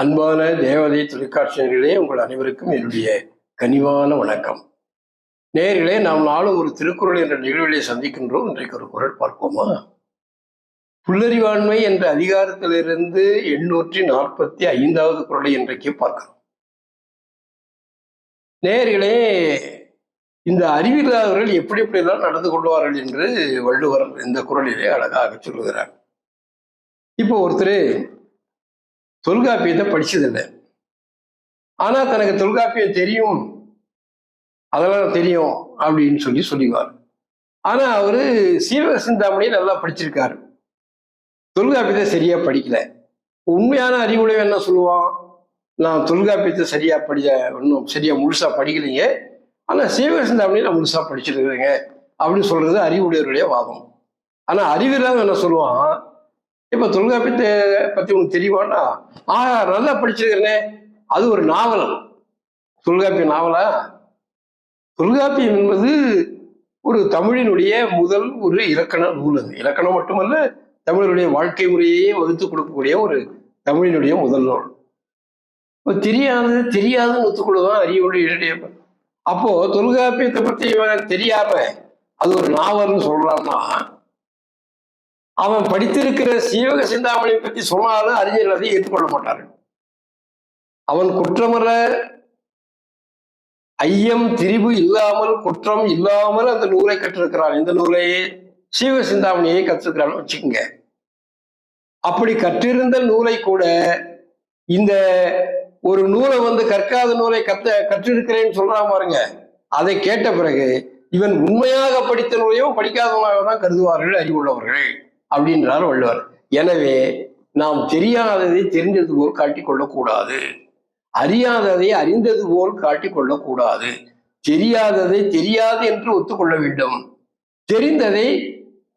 அன்பான தேவதை தொலைக்காட்சியர்களே உங்கள் அனைவருக்கும் என்னுடைய கனிவான வணக்கம். நேர்களே நாம் நாளும் ஒரு திருக்குறள் என்ற நிகழ்விலே சந்திக்கின்றோம். இன்றைக்கு ஒரு குரல் பார்ப்போமா? புல்லறிவாண்மை என்ற அதிகாரத்திலிருந்து எண்ணூற்றி நாற்பத்தி ஐந்தாவது குரலை இன்றைக்கு பார்க்கிறோம். நேர்களே இந்த அறிவில்லாதவர்கள் எப்படி எப்படியெல்லாம் நடந்து கொள்வார்கள் என்று வள்ளுவர் இந்த குரலிலே அழகாக சொல்லுகிறார். இப்போ ஒருத்தர் தொல்காப்பியத்தை படிச்சதில்லை. ஆனா தனக்கு தொல்காப்பியம் தெரியும். அதெல்லாம் தெரியும் அப்படின்னு சொல்லி சொல்லிவார். ஆனா அவரு சீவக சிந்தாமணியை நல்லா படிச்சிருக்காரு. தொல்காப்பியத்தை சரியா படிக்கல. உண்மையான அறிவுடைய என்ன சொல்லுவான்? நான் தொல்காப்பியத்தை சரியா படிச்ச ஒன்றும் சரியா முழுசா படிக்கலைங்க. ஆனா சீவக சிந்தாமணியை நான் முழுசா படிச்சிருக்கிறேங்க. அப்படின்னு சொல்றது அறிவுடையவருடைய வாதம். ஆனா அறிவில்லாம என்ன சொல்லுவான்? இப்ப தொல்காப்பியத்தை பத்தி உனக்கு தெரியுமான்னா ஆ நல்லா படிச்சிருக்கிறேனே. அது ஒரு நாவல். தொல்காப்பிய நாவலா? தொல்காப்பியம் என்பது ஒரு தமிழினுடைய முதல் ஒரு இலக்கண நூல் அது. இலக்கணம் மட்டுமல்ல தமிழருடைய வாழ்க்கை முறையே வகுத்து கொடுக்கக்கூடிய ஒரு தமிழினுடைய முதல் நூல். இப்போ தெரியாது தெரியாதுன்னு ஒத்துக்கொள்ளுதான் அறிவுடைய அப்போ தொல்காப்பியத்தை பற்றி இவன் தெரியாம அது ஒரு நாவல்னு சொல்றான்னா அவன் படித்திருக்கிற சீவக சிந்தாமணியை பத்தி சொன்னாலும் அறிஞர்கள் அதை ஏற்றுக்கொள்ள மாட்டார்கள். அவன் குற்றமர ஐயம் திரிவு இல்லாமல் குற்றம் இல்லாமல் அந்த நூலை கற்றிருக்கிறான். இந்த நூலை சீவ சிந்தாமணியை கற்றுக்கிறான் வச்சுக்கோங்க. அப்படி கற்றிருந்த நூலை கூட இந்த ஒரு நூலை வந்து கற்காத நூலை கத்த கற்றிருக்கிறேன்னு சொல்றான் பாருங்க. அதை கேட்ட பிறகு இவன் உண்மையாக படித்த நூலையும் படிக்காதவனாக தான் கருதுவார்கள் அறிவுள்ளவர்கள். அப்படின்றார் வள்ளுவர். எனவே நாம் தெரியாததை தெரிந்தது போல் காட்டிக் கொள்ளக்கூடாது அறியாததை அறிந்தது போல் காட்டிக் கொள்ளக்கூடாது தெரியாததை தெரியாது என்று ஒத்துக்கொள்ள வேண்டும். தெரிந்ததை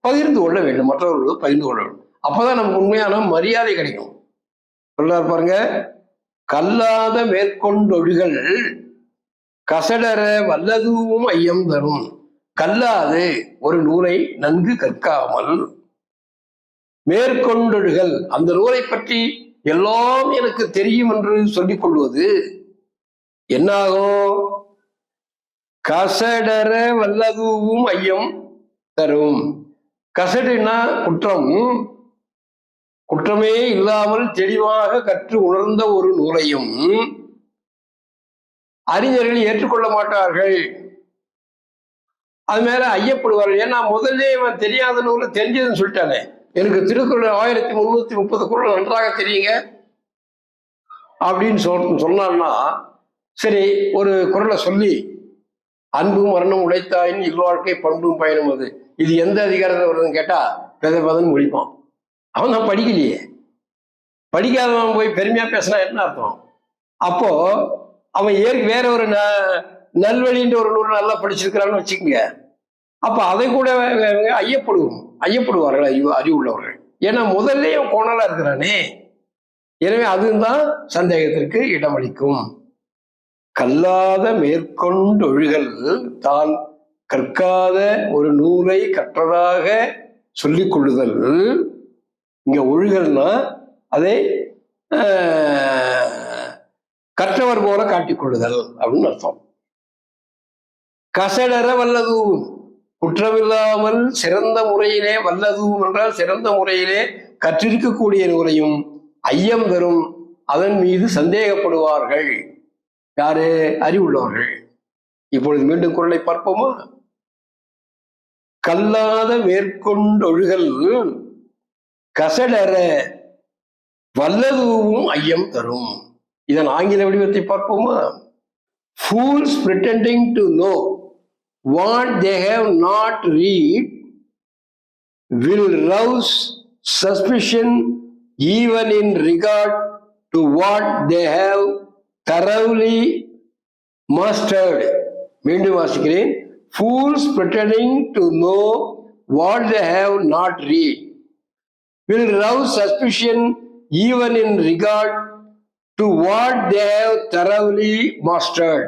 பகிர்ந்து கொள்ள வேண்டும். மற்றவர்களோடு பகிர்ந்து கொள்ள வேண்டும். அப்பதான் நமக்கு உண்மையான மரியாதை கிடைக்கும். சொல்றார் பாருங்க கல்லாத மேற்கொண்டொழிகள் கசடர வல்லதுவும் ஐயம் தரும். கல்லாது ஒரு நூலை நன்கு கற்காமல் மேற்கொண்டொழுகள் அந்த நூலை பற்றி எல்லாம் எனக்கு தெரியும் என்று சொல்லிக் கொள்வது என்னாகும்? கசடர வல்லதுவும் ஐயம் தரும். கசடுனா குற்றம். குற்றமே இல்லாமல் தெளிவாக கற்று உணர்ந்த ஒரு நூலையும் அறிஞர்கள் ஏற்றுக்கொள்ள மாட்டார்கள். அது மேல ஐயப்படுவார்கள். ஏன்னா முதல்ல இவன் தெரியாத நூலை தெரிஞ்சதுன்னு சொல்லிட்டானே. எனக்கு திருக்குறள் ஆயிரத்தி முந்நூற்றி முப்பது குரல் நன்றாக தெரியுங்க. அப்படின்னு சொல் சொன்னான்னா சரி ஒரு குரலை சொல்லி அன்பும் மரணம் உழைத்தாயின் இல்வாழ்க்கை பண்பும் பயணம் அது. இது எந்த அதிகாரத்தில் வருதுன்னு கேட்டா பெத பதன்னு முடிப்பான் அவன் தான் படிக்கலையே. படிக்காதவன் போய் பெருமையா பேசினா என்ன அர்த்தம்? அப்போ அவன் ஏற்க வேற ஒரு ந நல்வழின்ற ஒரு நூறு நல்லா படிச்சிருக்கிறான்னு வச்சுக்கோங்க. அப்போ அதை கூட ஐயப்படுவோம். ஐயப்படுவார்கள் அறிவு உள்ளவர்கள் ஏன்னா முதல்ல கோணலா இருக்கிறானே. எனவே அதுதான் சந்தேகத்திற்கு இடமளிக்கும். கல்லாத மேற்கொண்டொழுகல் தான் கற்காத ஒரு நூலை கற்றதாக சொல்லிக் கொள்ளுதல் இங்க ஒழுகல்னா அதை கற்றவர் போல காட்டிக்கொள்ளுதல் அப்படின்னு அர்த்தம். கசடர வல்லதும் குற்றமில்லாமல் சிறந்த முறையிலே வல்லது என்றால் சிறந்த முறையிலே கற்றிருக்கக்கூடிய நூலையும் ஐயம் தரும் அதன் மீது சந்தேகப்படுவார்கள். யாரு? அறிவுள்ளவர்கள். இப்பொழுது மீண்டும் குரலை பார்ப்போமா? கல்லாத மேற்கொண்டொழுகல் கசடர வல்லதுவும் ஐயம் தரும். இதன் ஆங்கில வடிவத்தை பார்ப்போமா? Fools pretending to know what they have not read will rouse suspicion even in regard to what they have thoroughly mastered. மீண்டும் வாசிக்கிறேன் fools pretending to know what they have not read will rouse suspicion even in regard to what they have thoroughly mastered.